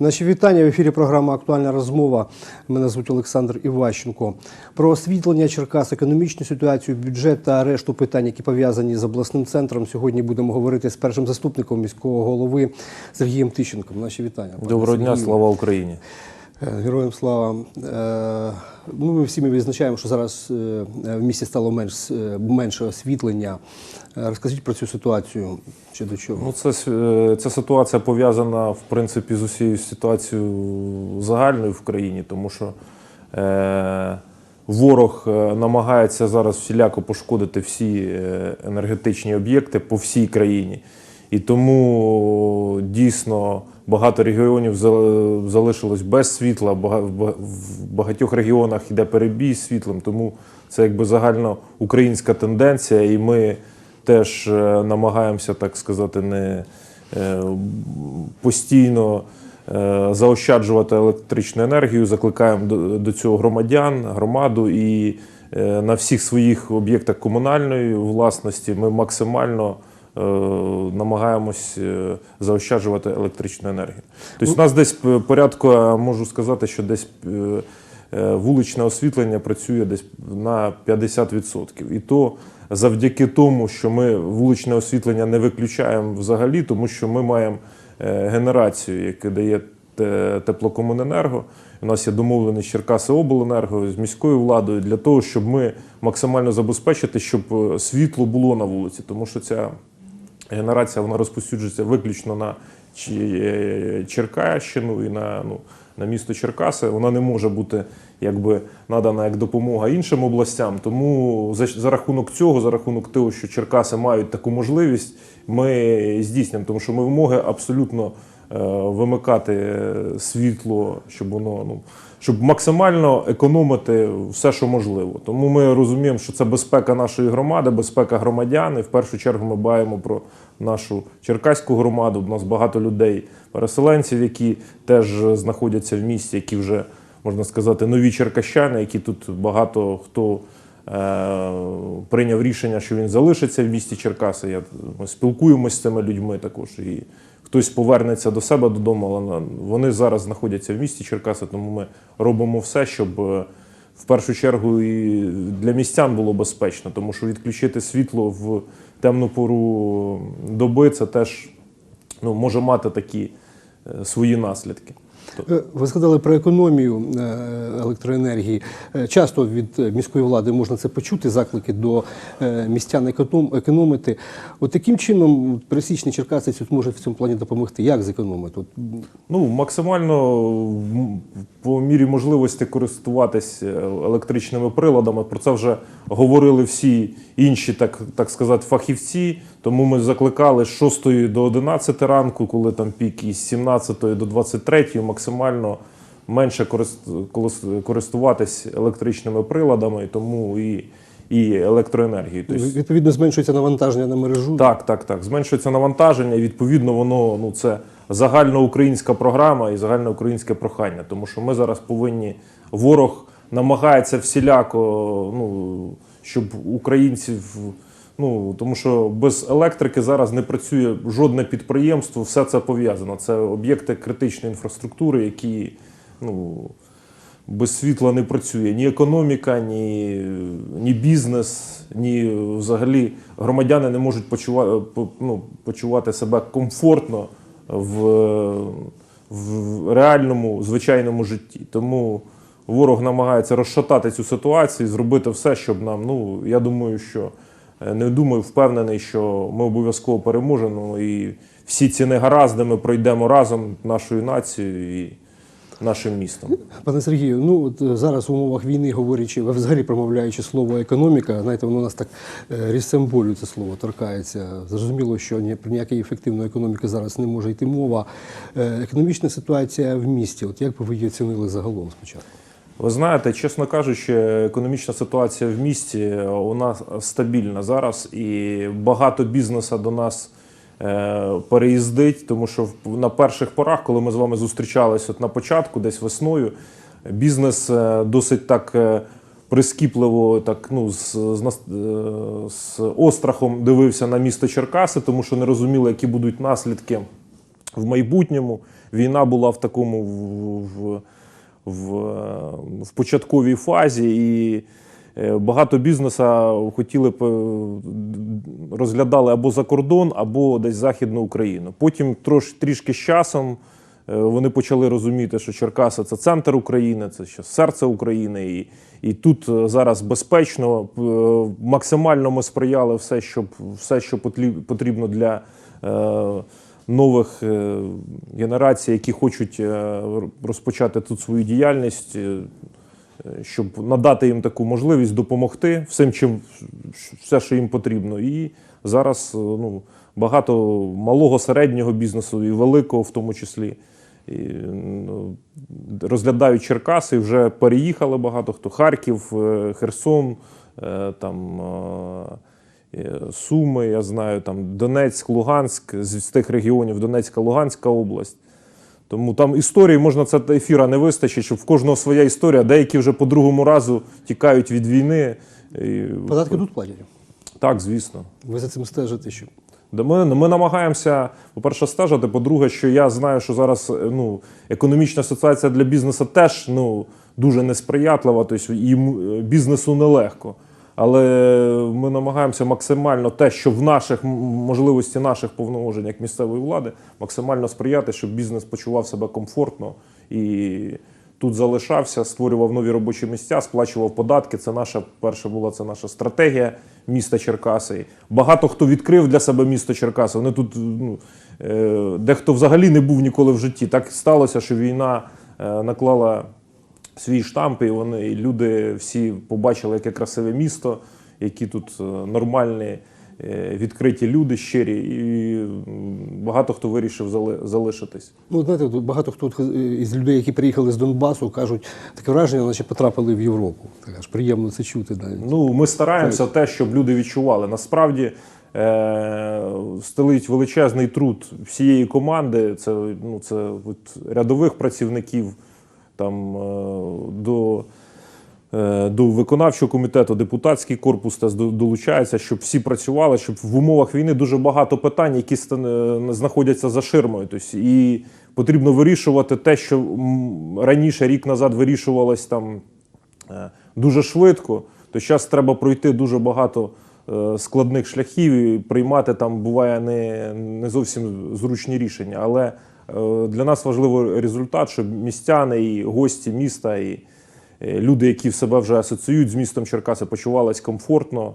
Наші вітання в ефірі. Програма Актуальна розмова. Мене звуть Олександр Іващенко. Про освітлення Черкас, економічну ситуацію, бюджет та решту питань, які пов'язані з обласним центром. Сьогодні будемо говорити з першим заступником міського голови Сергієм Тищенком. Наші вітання. Доброго дня, слава Україні. Е, Героям слава. Е, Ну, ми всі ми відзначаємо, що зараз е, в місті стало менш, менше освітлення. Розкажіть про цю ситуацію. Ще до чого? Ну, це, ця ситуація пов'язана в принципі з усією ситуацією загальною в країні, тому що е, ворог намагається зараз всіляко пошкодити всі енергетичні об'єкти по всій країні. І тому дійсно багато регіонів залишилось без світла, в багатьох регіонах йде перебій з світлом, тому це якби загальноукраїнська тенденція, і ми теж е, намагаємося, так сказати, не е, постійно е, заощаджувати електричну енергію, закликаємо до, цього громадян, громаду і на всіх своїх об'єктах комунальної власності ми максимально намагаємось е, заощаджувати електричну енергію. Тобто, у нас десь порядку, можу сказати, що десь е, е, вуличне освітлення працює десь на 50%. І то завдяки тому, що ми вуличне освітлення не виключаємо взагалі, тому що ми маємо е, генерацію, яка дає теплокомуненерго. У нас є домовленість Черкаси Обленерго з міською владою для того, щоб ми максимально забезпечити, щоб е, світло було на вулиці, тому що ця генерація вона розповсюджується виключно на е, Черкащину і на, ну, на місто Черкаси. Вона не може бути якби надана як допомога іншим областям. Тому за, за рахунок цього, за рахунок того, що Черкаси мають таку можливість, ми здійснюємо, тому що ми вимоги абсолютно е, вимикати е, світло, щоб воно ну. Щоб максимально економити все, що можливо. Тому ми розуміємо, що це безпека нашої громади, безпека громадян. І в першу чергу ми дбаємо про нашу черкаську громаду. У нас багато людей, переселенців, які теж знаходяться в місті, які вже можна сказати нові черкащани, які тут багато хто е, прийняв рішення, що він залишиться в місті Черкаси. Я, ми спілкуємося з цими людьми також. І хтось повернеться до себе додому, але вони зараз знаходяться в місті Черкаси, тому ми робимо все, щоб е, в першу чергу і для містян було безпечно, тому що відключити світло в темну пору доби це теж ну, може мати такі е, свої наслідки. Е, Ви згадали про економію е, електроенергії. Е, Часто від міської влади можна це почути, заклики до містян економ- економити. От таким чином пересічний черкасець от може в цьому плані допомогти. Як зекономити? От, Ну, максимально по мірі можливості користуватись електричними приладами. Про це вже говорили всі інші, так, так сказати, фахівці. Тому ми закликали з 6 до 11 ранку, коли там пік, і з 17 до 23 максимально менше корист- користуватись електричними приладами, тому і, і електроенергією. Тобто, відповідно зменшується навантаження на мережу. так, так, так. Зменшується навантаження, і відповідно воно ну це загальноукраїнська програма і загальноукраїнське прохання. Тому що ми зараз повинні ворог намагається всіляко, ну щоб українців. Ну тому що без електрики зараз не працює жодне підприємство, все це пов'язано. Це об'єкти критичної інфраструктури, які ну без світла не працює ні економіка, ні, ні бізнес, ні взагалі громадяни не можуть почувати, ну, почувати себе комфортно в, в реальному звичайному житті. Тому ворог намагається розшатати цю ситуацію, зробити все, щоб нам. Ну я думаю, що не думаю, впевнений, що ми обов'язково переможемо і всі ці негаразди ми пройдемо разом нашою нацією і нашим містом. Пане Сергію, ну от е, зараз в умовах війни, говорячи, взагалі промовляючи слово економіка, знаєте, воно нас так е, різцем болю це слово торкається. Зрозуміло, що ні про ніякої ефективної економіки зараз не може йти мова. Е, Економічна ситуація в місті. От як би ви її оцінили загалом спочатку? Ви знаєте, чесно кажучи, економічна ситуація в місті у нас стабільна зараз, і багато бізнесу до нас е, переїздить, тому що на перших порах, коли ми з вами зустрічалися на початку, десь весною, бізнес е, досить так е, прискіпливо, так ну з, з, е, з острахом дивився на місто Черкаси, тому що не розуміли, які будуть наслідки в майбутньому. Війна була в такому в, в, в, початковій фазі, і е, багато бізнесу хотіли б е, розглядали або за кордон, або десь Західну Україну. Потім трош, трішки з часом е, вони почали розуміти, що Черкаси це центр України, це ще серце України. І, і тут зараз безпечно. Максимально ми сприяли все, щоб все, що потрібно для нових е, генерацій, які хочуть е, розпочати тут свою діяльність. е, щоб надати їм таку можливість допомогти всім, чим все, що їм потрібно. І зараз ну, багато малого, середнього бізнесу і великого, в тому числі. І, ну, розглядають Черкаси, вже переїхали багато хто. Харків, Херсон, там, Суми, я знаю, там Донецьк, Луганськ, з, тих регіонів Донецька, Луганська область. Тому там історії можна це ефіра не вистачить, щоб в кожного своя історія. Деякі вже по другому разу тікають від війни. Податки тут платять. Так, звісно. Ви за цим стежите, що Да Ми, ми намагаємося, по-перше, стежити. По-друге, що я знаю, що зараз е, ну, економічна ситуація для бізнесу теж ну, дуже несприятлива, тобто і м- е, бізнесу нелегко. Але ми намагаємося максимально те, що в наших можливості наших повноважень як місцевої влади, максимально сприяти, щоб бізнес почував себе комфортно і тут залишався, створював нові робочі місця, сплачував податки. Це наша перша була це наша стратегія міста Черкаси. Багато хто відкрив для себе місто Черкаси. Вони тут ну, е, дехто взагалі не був ніколи в житті. Так сталося, що війна е, наклала свій штамп, і вони і люди всі побачили, яке красиве місто, які тут е, нормальні. е, Відкриті люди щирі, і багато хто вирішив зали- залишитись. Ну, знаєте, тут багато хто із людей, які приїхали з Донбасу, кажуть, таке враження, наче потрапили в Європу. Так аж приємно це чути навіть. Ну, ми стараємося те, щоб люди відчували. Насправді е- стелить величезний труд всієї команди. Це, ну, це от рядових працівників там, е- до, е- до виконавчого комітету, депутатський корпус долучається, щоб всі працювали, щоб в умовах війни дуже багато питань, які е, знаходяться за ширмою. Тобто, і потрібно вирішувати те, що раніше, рік назад, вирішувалось там дуже швидко, то зараз треба пройти дуже багато складних шляхів і приймати там буває не, не зовсім зручні рішення. Але е, для нас важливий результат, щоб містяни і гості міста, і е, люди, які в себе вже асоціюють з містом Черкаси, почувались комфортно,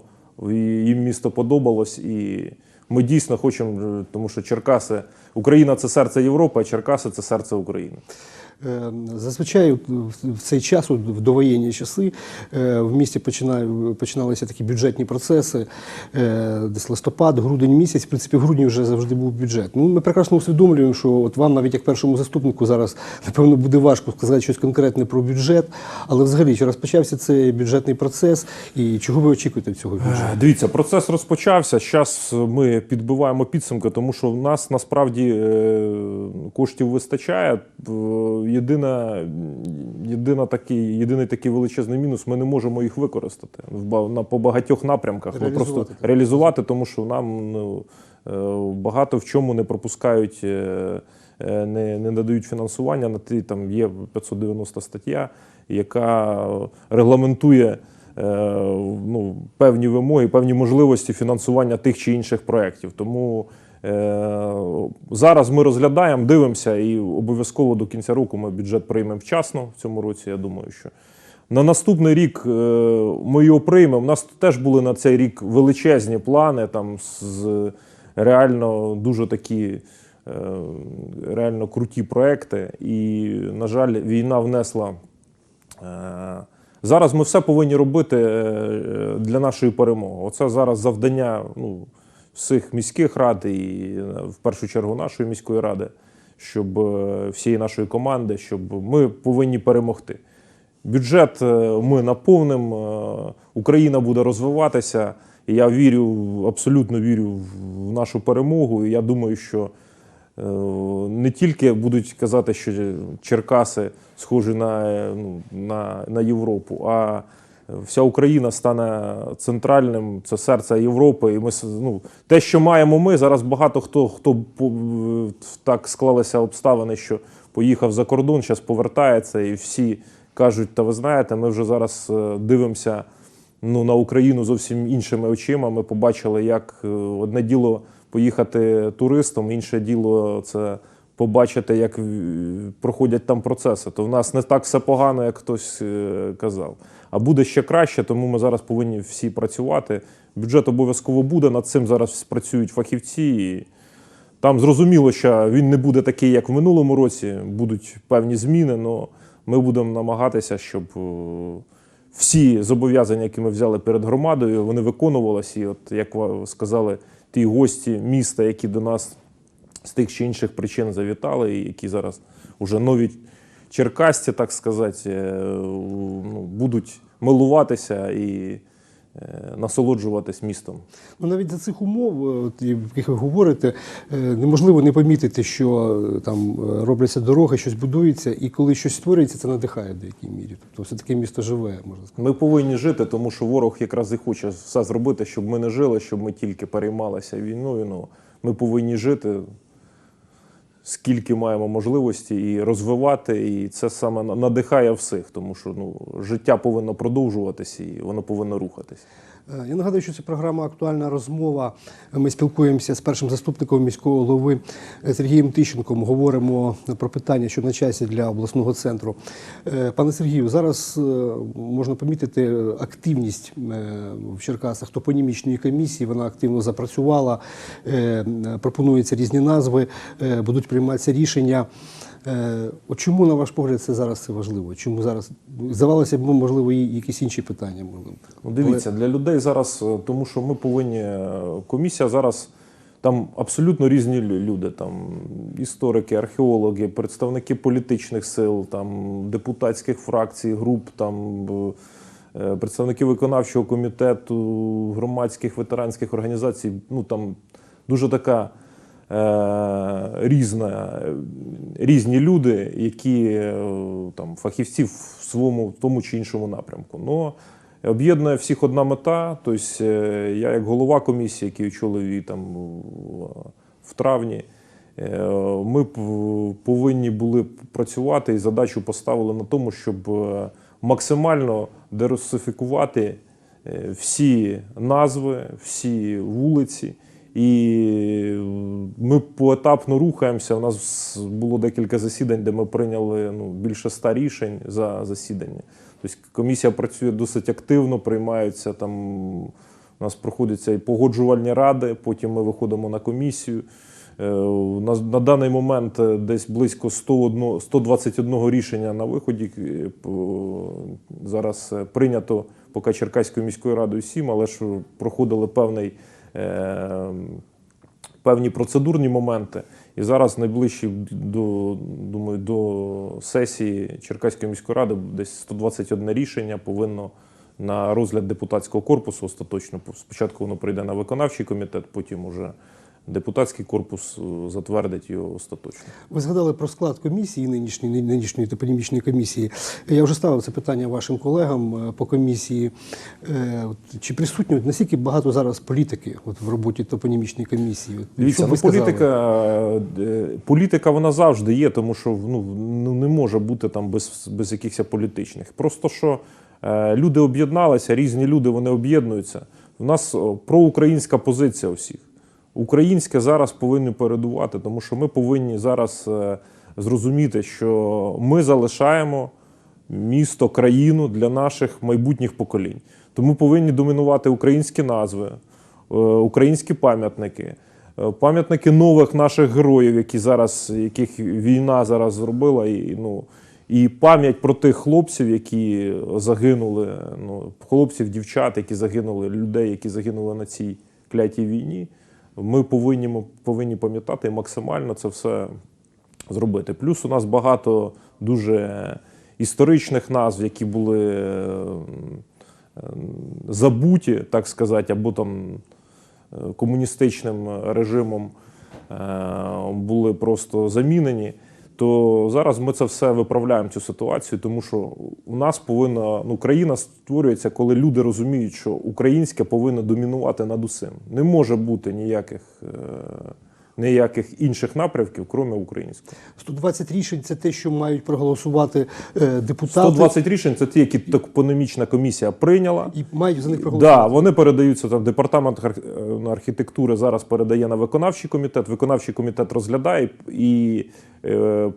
їм місто подобалось. І ми дійсно хочемо, е, тому що Черкаси, Україна це серце Європи, а Черкаси це серце України. Е, Зазвичай в- цей час, в довоєнні часи, е, в місті починалися такі бюджетні процеси. Е, Десь листопад, грудень місяць. В принципі, в грудні вже завжди був бюджет. Ну, ми прекрасно усвідомлюємо, що от вам, навіть як першому заступнику, зараз напевно буде важко сказати щось конкретне про бюджет. Але взагалі, чи розпочався цей бюджетний процес, і чого ви очікуєте від цього бюджету? Дивіться, процес розпочався. Зараз ми підбиваємо підсумки, тому що в нас насправді коштів вистачає. Єдина, єдина такий, єдиний такий величезний мінус, ми не можемо їх використати на, по багатьох напрямках. Ми Реалізувати, просто так. реалізувати, тому що нам ну, е, багато в чому не пропускають, е, е, не, не надають фінансування. На ті там є 590 стаття, яка регламентує ну, певні вимоги, певні можливості фінансування тих чи інших проєктів. Тому зараз ми розглядаємо, дивимося, і обов'язково до кінця року ми бюджет приймемо вчасно в цьому році. Я думаю, що на наступний рік е, ми його приймемо. У нас теж були на цей рік величезні плани, там з реально дуже такі. е, Реально круті проекти, і, на жаль, війна внесла Е, Зараз ми все повинні робити е, для нашої перемоги. Оце зараз завдання ну, всіх міських рад і е, в першу чергу нашої міської ради, щоб е, всієї нашої команди, щоб ми повинні перемогти. Бюджет е, ми наповнимо, е, Україна буде розвиватися. І я вірю, абсолютно вірю в нашу перемогу. І я думаю, що не тільки будуть казати, що Черкаси схожі на, ну, на, на Європу, а вся Україна стане центральним, це серце Європи. І ми ну, те, що маємо ми, зараз багато хто хто так склалися обставини, що поїхав за кордон, зараз повертається, і всі кажуть: та ви знаєте, ми вже зараз е, дивимося ну, на Україну зовсім іншими очима. Ми побачили, як е, одне діло поїхати туристом, інше діло це побачити, як е, проходять там процеси. То в нас не так все погано, як хтось е, казав. А буде ще краще, тому ми зараз повинні всі працювати. Бюджет обов'язково буде. Над цим зараз працюють фахівці. І там зрозуміло, що він не буде такий, як в минулому році. Будуть певні зміни, але ми будемо намагатися, щоб е, всі зобов'язання, які ми взяли перед громадою, вони виконувалися. І от як сказали, ті гості міста, які до нас з тих чи інших причин завітали, які зараз уже нові черкасці, так сказати, е, ну, будуть милуватися і е, насолоджуватись містом. Ну, навіть за цих умов, е, от, яких ви говорите, неможливо не помітити, що там робляться дороги, щось будується, і коли щось створюється, це надихає в деякій мірі. Тобто все таке місто живе, можна сказати. Ми повинні жити, тому що ворог якраз і хоче все зробити, щоб ми не жили, щоб ми тільки переймалися війною. Ну, ми повинні жити, скільки маємо можливості і розвивати. І це саме на- надихає всіх, тому що ну, життя повинно продовжуватися і воно повинно рухатись. Е, Я нагадую, що це програма Актуальна розмова. Ми спілкуємося з першим заступником міського голови е, Сергієм Тищенком. Говоримо про питання, що на часі для обласного центру. Е, Пане Сергію, зараз можна помітити активність в Черкасах топонімічної комісії. Вона активно запрацювала. Пропонуються різні назви, будуть прийматися рішення. Е, чому, на ваш погляд, це зараз це важливо? Чому зараз здавалося б, можливо, і якісь інші питання були? Ну, дивіться, для людей зараз, е, тому що ми повинні. е, Комісія зараз там абсолютно різні люди. Там історики, археологи, представники політичних сил, там депутатських фракцій, груп, там представники виконавчого комітету, громадських ветеранських організацій. Ну там дуже така. Е, Різна, різні люди, які е, там фахівці в своєму в тому чи іншому напрямку. Но об'єднує всіх одна мета. Тобто, я, як голова комісії, який очолив її там в- травні, ми повинні були працювати і задачу поставили на тому, щоб максимально дерусифікувати всі назви, всі вулиці. І ми поетапно рухаємося. У нас було декілька засідань, де ми прийняли ну, більше ста рішень за засідання. Тобто комісія працює досить активно, приймаються там. У нас проходяться і погоджувальні ради, потім ми виходимо на комісію. Е, На, даний момент е, десь близько 101, 121 рішення на виході. Е, Зараз е, прийнято поки Черкаською міською радою 7, але ж проходили певний, е, певні процедурні моменти. І зараз найближчі до, думаю, до сесії Черкаської міської ради десь 121 рішення повинно на розгляд депутатського корпусу остаточно. Спочатку воно прийде на виконавчий комітет, потім уже депутатський корпус е, затвердить його остаточно. Ви згадали про склад комісії, нинішньої, нинішньої топонімічної комісії. Я вже ставив це питання вашим колегам е, по комісії. Е, Чи присутні, наскільки багато зараз політики от в роботі топонімічної комісії? Дивіться, ну, політика, політика вона завжди є, тому що ну, ну, не може бути там без, без якихось політичних. Просто що люди об'єдналися, різні люди вони об'єднуються. У нас проукраїнська позиція у всіх. Українське зараз повинні передувати, тому що ми повинні зараз е, зрозуміти, що ми залишаємо місто, країну для наших майбутніх поколінь. Тому повинні домінувати українські назви, е, українські пам'ятники, е, пам'ятники нових наших героїв, які зараз, яких війна зараз зробила, і, ну, і пам'ять про тих хлопців, які загинули, ну, хлопців, дівчат, які загинули, людей, які загинули на цій клятій війні. Ми повинні, повинні пам'ятати і максимально це все зробити. Плюс у нас багато дуже історичних назв, які були е, забуті, так сказати, або там е, комуністичним режимом е, були просто замінені. То зараз ми це все виправляємо цю ситуацію, тому що у нас повинна ну країна створюється, коли люди розуміють, що українське повинно домінувати над усім. Не може бути ніяких, е, ніяких інших напрямків, крім українського. 120 рішень це те, що мають проголосувати е, депутати 120 рішень це ті, які топономічна комісія прийняла. і мають за них проголосувати. Да, вони передаються там. Департамент е, архітектури зараз передає на виконавчий комітет. Виконавчий комітет розглядає і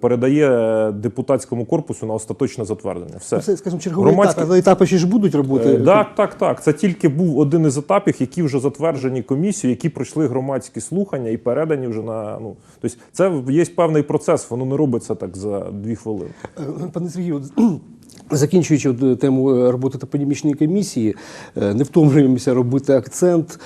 передає депутатському корпусу на остаточне затвердження. Все Ну, Це, скажімо, черговий Громадські- етап, але етапи ще ж будуть роботи. Е, Так, так, так. Це тільки був один із етапів, які вже затверджені комісією, які пройшли громадські слухання і передані вже на ну. Тобто, це є певний процес, воно не робиться так за дві хвилини. Е, Пане Сергію, закінчуючи е, тему е, роботи топонімічної комісії, е, не втомлюємося робити акцент.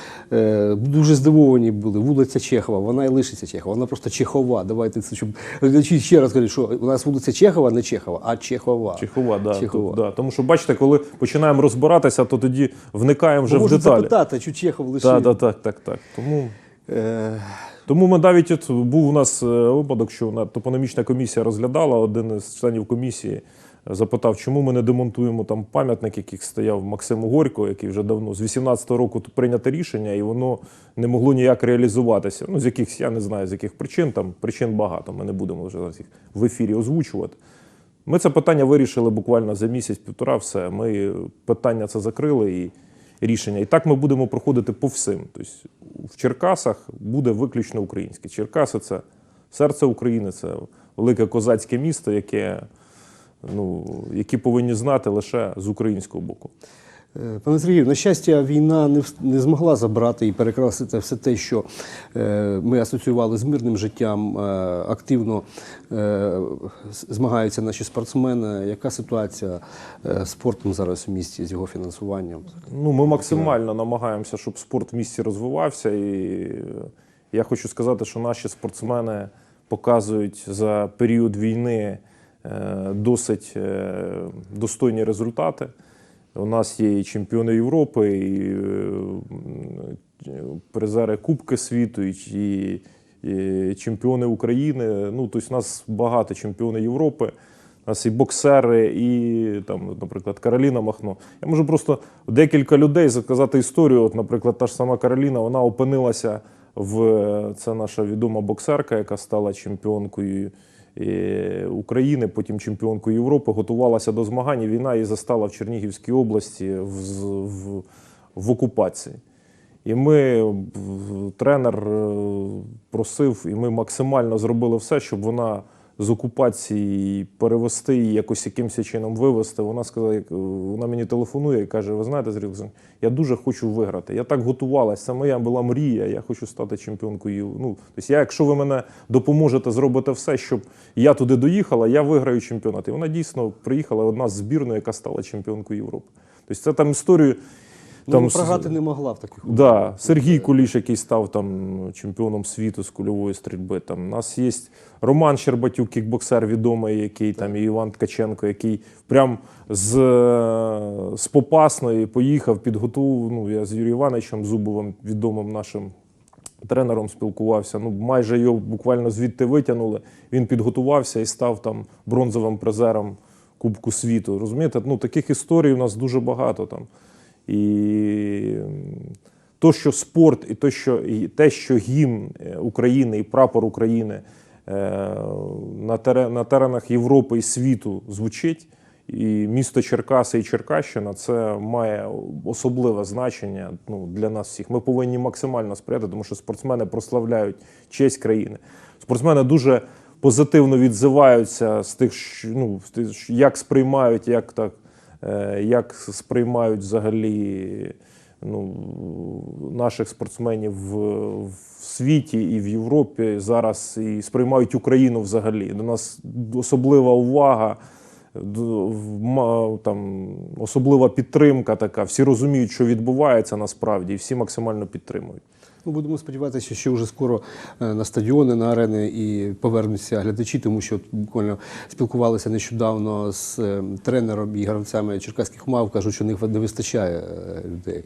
Дуже здивовані були. Вулиця Чехова, вона і лишиться Чехова, вона просто Чехова. Давайте це, щоб глядачі ще раз кажуть, що у нас вулиця Чехова, не Чехова, а Чехова. Чехова, да, Чехова. Тут, да. Тому що бачите, коли починаємо розбиратися, то тоді вникаємо вже Бо в деталі. запитати, чи Чехов лишив. Так, так, так, так, так. Тому, Е, тому ми навіть от був у нас випадок, що на топономічна комісія розглядала один із членів комісії. Запитав, чому ми не демонтуємо там пам'ятник, який стояв Максиму Горько, який вже давно з 18-го року прийнято рішення, і воно не могло ніяк реалізуватися. Ну, з якихось, я не знаю, з яких причин, там причин багато. Ми не будемо вже зараз їх в ефірі озвучувати. Ми це питання вирішили буквально за місяць-півтора. Все. Ми питання це закрили і рішення. І так ми будемо проходити по всім. Тобто в Черкасах буде виключно українське. Черкаси це серце України, це велике козацьке місто, яке, ну, які повинні знати лише з українського боку. Е, Пане Сергію, на щастя, війна не, не змогла забрати і перекрасити все те, що е, ми асоціювали з мирним життям. Е, активно е, змагаються наші спортсмени. Яка ситуація е, з спортом зараз в місті з його фінансуванням? Ну, ми максимально намагаємося, щоб спорт в місті розвивався. І я хочу сказати, що наші спортсмени показують за період війни досить е, достойні результати. У нас є і чемпіони Європи, і е, призери Кубки світу, і, чемпіони України. Ну, тобто, у нас багато чемпіонів Європи. У нас і боксери, і там, наприклад, Кароліна Махно. Я можу просто декілька людей заказати історію. От, наприклад, та ж сама Кароліна, вона опинилася в це наша відома боксерка, яка стала чемпіонкою е, України, потім чемпіонкою Європи, готувалася до змагань. і Війна її застала в Чернігівській області в, в, в окупації. І ми, тренер е, просив, і ми максимально зробили все, щоб вона з окупації перевести її якось якимось чином вивести. Вона сказала, як- вона мені телефонує і каже: Ви знаєте, Олександрович, я дуже хочу виграти. Я так готувалася, це моя була мрія. Я хочу стати чемпіонкою. Ну, тобто, я, якщо ви мене допоможете зробити все, щоб я туди доїхала, я виграю чемпіонат. І вона дійсно приїхала одна з збірної, яка стала чемпіонкою Європи. Тобто, це там історію. Там Там програти не могла в таких Да, Сергій Куліш, який став там чемпіоном світу з кульової стрільби. Там у нас є Роман Щербатюк, кікбоксер відомий, який там і Іван Ткаченко, який прям з, е, з Попасної поїхав, підготував. Ну, я з Юрієм Івановичем Зубовим, відомим нашим тренером спілкувався. Ну, майже його буквально звідти витягнули. Він підготувався і став там бронзовим призером Кубку світу. Розумієте? Ну, таких історій у нас дуже багато там. І то, що спорт, і то, що, і те, що гімн е, України і прапор України е, на, терен, на теренах Європи і світу звучить, і місто Черкаси і Черкащина це має особливе значення ну, для нас всіх. Ми повинні максимально сприяти, тому що спортсмени прославляють честь країни. Спортсмени дуже позитивно відзиваються з тих, ну, як сприймають, як так як сприймають взагалі ну, наших спортсменів в, в світі і в Європі зараз і сприймають Україну взагалі. До нас особлива увага, там, особлива підтримка така. Всі розуміють, що відбувається насправді, і всі максимально підтримують. Ну, будемо сподіватися, що вже скоро е, на стадіони, на арени і повернуться глядачі, тому що буквально спілкувалися нещодавно з е, тренером і гравцями черкаських мав. кажуть, що них не вистачає е, людей,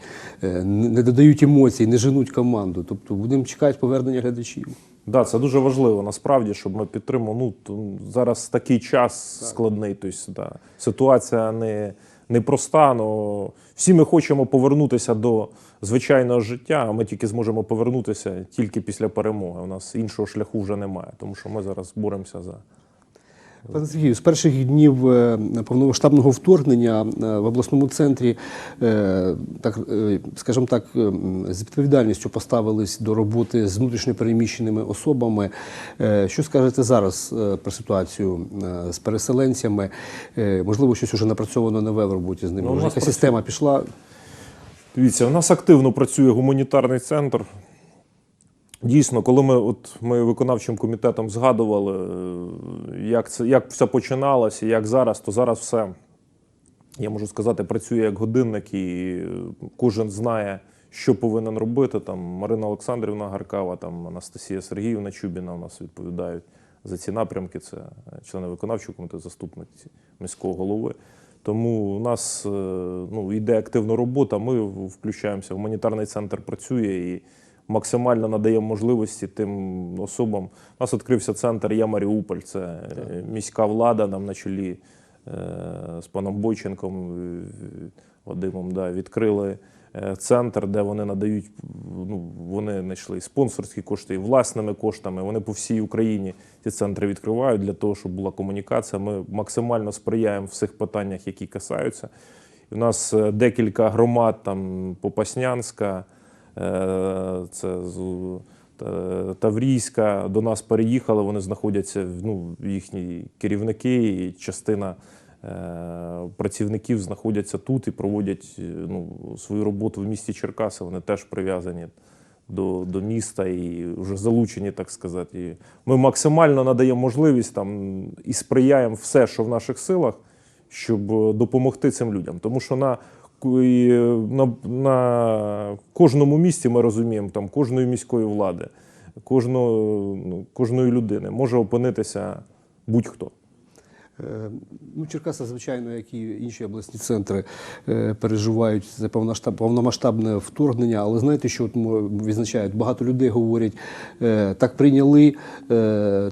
не додають емоцій, не женуть команду. Тобто будемо чекати повернення глядачів. Да, це дуже важливо насправді, щоб ми підтримали. Ну зараз такий час складний. Тобто, да, ситуація не, не проста. Но всі ми хочемо повернутися до звичайного життя. А ми тільки зможемо повернутися тільки після перемоги. У нас іншого шляху вже немає, тому що ми зараз боремося за. Пане Сергію, з перших днів е, повномасштабного вторгнення е, в обласному центрі, е, так, скажімо так, е, з відповідальністю поставились до роботи з внутрішньопереміщеними особами. Що скажете зараз про ситуацію з переселенцями? Можливо, щось вже напрацьовано нове в роботі з ними? Ну, Може, яка система пішла? Дивіться, у нас активно працює гуманітарний центр. Дійсно, коли ми, от, ми виконавчим комітетом згадували, е, як це, як все починалося, як зараз, то зараз все, я можу сказати, працює як годинник, і е, кожен знає, що повинен робити. Там Марина Олександрівна Гаркава, там Анастасія Сергіївна Чубіна у нас відповідають за ці напрямки. Це члени виконавчого комітету, заступниці міського голови. Тому у нас е, ну, йде активна робота. Ми включаємося. Гуманітарний центр працює і максимально надаємо можливості тим особам. У нас відкрився центр Я Маріуполь. Це так. міська влада нам на чолі е, з паном Бойченком е, Вадимом. Да, відкрили е, центр, де вони надають. Ну, вони знайшли спонсорські кошти, і власними коштами. Вони по всій Україні ці центри відкривають для того, щоб була комунікація. Ми максимально сприяємо в всіх питаннях, які касаються. У нас е, декілька громад, там Попаснянська, е, це Таврійська, до нас переїхали. Вони знаходяться, ну, їхні керівники і частина е, працівників знаходяться тут і проводять е, ну, свою роботу в місті Черкаси. Вони теж прив'язані до, до міста і вже залучені, так сказати. І ми максимально надаємо можливість там і сприяємо все, що в наших силах, щоб е, допомогти цим людям. Тому що на, е, на, на кожному місті ми розуміємо, там кожної міської влади, кожного, ну, кожної людини може опинитися будь-хто. Е, Ну, Черкаси, звичайно, як і інші обласні центри, е, переживають це повноштаб- повномасштабне вторгнення. Але знаєте, що от відзначають? Багато людей говорять, е, так прийняли,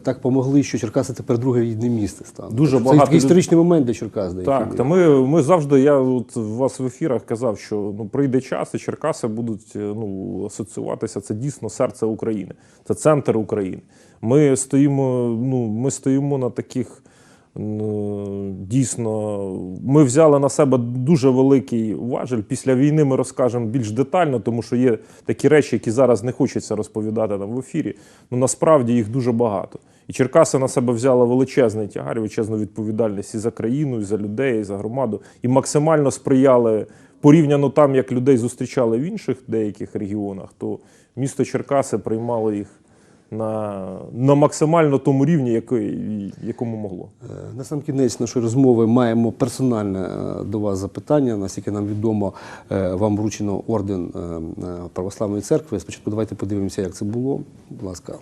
так помогли, що Черкаси тепер друге рідне місце стане. Дуже це багато такий люд- історичний момент для Черкас. деякий Так, та ми, ми завжди, я от у вас в ефірах казав, що ну, прийде час, і Черкаси будуть ну, асоціюватися. Це дійсно серце України, це центр України. Ми стоїмо, ну, ми стоїмо на таких. Ну, Дійсно, ми взяли на себе дуже великий важель. Після війни ми розкажемо більш детально, тому що є такі речі, які зараз не хочеться розповідати там в ефірі. Ну насправді їх дуже багато. І Черкаси на себе взяли величезний тягар, величезну відповідальність і за країну, і за людей, і за громаду, і максимально сприяли порівняно там, як людей зустрічали в інших деяких регіонах, то місто Черкаси приймало їх на, на максимально тому рівні, який, якому могло. Е, На сам кінець нашої розмови маємо персональне е, до вас запитання. Наскільки нам відомо, е, вам вручено орден православної церкви. Спочатку давайте подивимося, як це було. Будь ласка.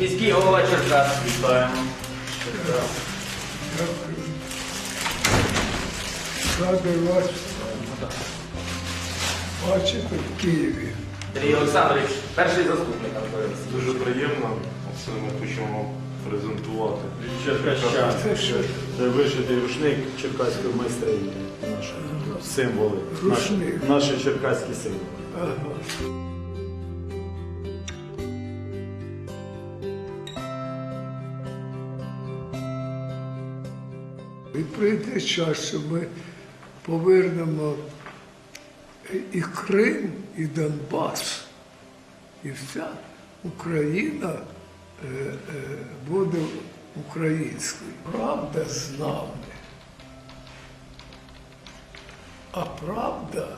Міський голова Черкас. Вітаємо. Радий вас бачити в Києві. Сергій Олександрович, перший заступник Анатолій. Дуже приємно, це ми хочемо презентувати. Черкащан. Це що? Це вишитий рушник черкаської майстрині. Наші символи. Рушник. Наші, наші черкаські символи. І прийде час, що ми повернемо і Крим, і Донбас, і вся Україна е, е, буде українською. Правда з нами. А правда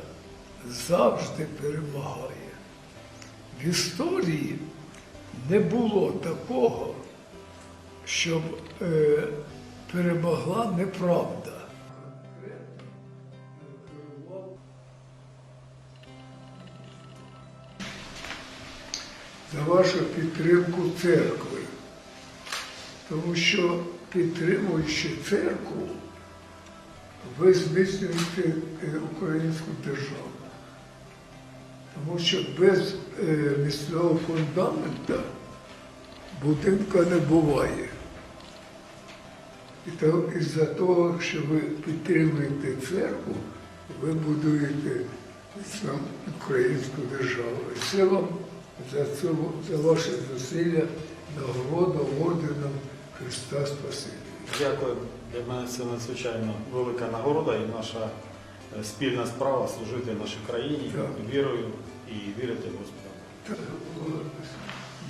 завжди перемагає. В історії не було такого, щоб е, перемогла неправда. За вашу підтримку церкви. Тому що підтримуючи церкву, ви знищуєте е, українську державу. Тому що без е, міцного фундамента будинка не буває. І то, із-за того, що ви підтримуєте церкву, ви будуєте сам українську державу. Це вам за, це, за ваше зусилля нагорода орденом Христа Спасителя. Дякую. Для мене це надзвичайно велика нагорода і наша е, спільна справа служити нашій країні Так. вірою і вірити в Господа. Так,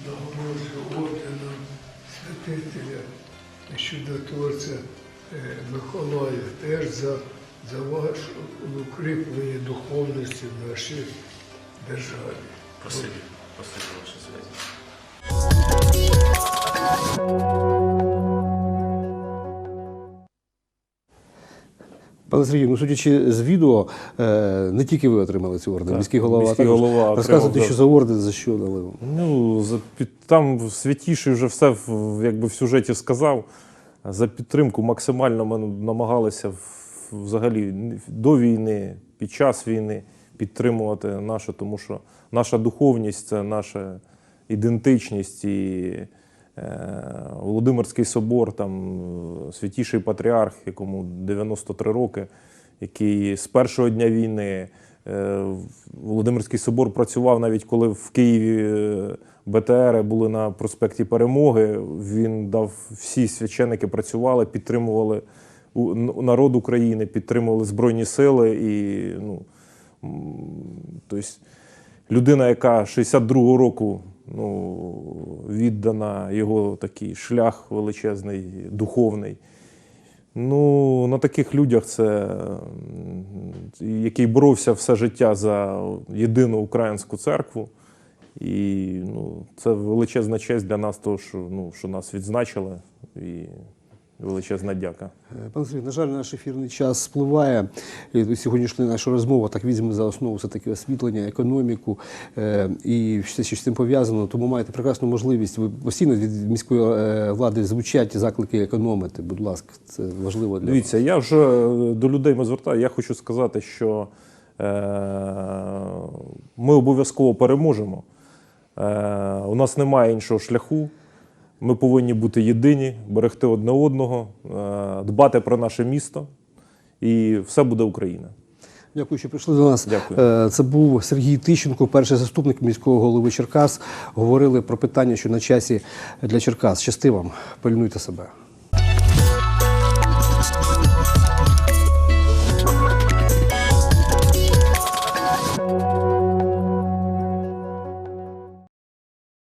нагороджу орденом святителя і чудотворця е, Миколая теж за, за ваше укріплення духовності в нашій державі. Спасибі. Связь. Пане Сергію, ну судячи з відео, е, не тільки ви отримали цю орден, міський голова. міський голова Розказуйте, що за орден, за що дали. Ну, за там святіший вже все в, якби в сюжеті сказав. За підтримку максимально ми намагалися взагалі до війни, під час війни підтримувати нашу, тому що наша духовність це наша ідентичність і е, Володимирський собор, там святіший патріарх, якому 93 роки, який з першого дня війни е, Володимирський собор працював навіть коли в Києві е, БТРи були на проспекті Перемоги. Він дав всі священники працювали, підтримували народ України, підтримували Збройні сили і ну. Тобто людина, яка 62-го року ну, віддана його такий шлях величезний, духовний. Ну, на таких людях це який боровся все життя за єдину українську церкву. І ну, це величезна честь для нас, того, що, ну, що нас відзначили. І величезна дяка. Е, Пане Сергію, на жаль, наш ефірний час спливає. І сьогоднішня наша розмова так візьме за основу все-таки освітлення, економіку е, і все, що з цим пов'язано. Тому маєте прекрасну можливість. Ви постійно від міської е, влади звучать заклики економити. Будь ласка, це важливо для Дивіться, я вже до людей ми звертаю. Я хочу сказати, що ми обов'язково переможемо. У нас немає іншого шляху. Ми повинні бути єдині, берегти одне одного, е, дбати про наше місто, і все буде Україна. Дякую, що прийшли до нас. Дякую. Е, Це був Сергій Тищенко, перший заступник міського голови Черкас. Говорили про питання, що на часі для Черкас. Щасти вам, пильнуйте себе.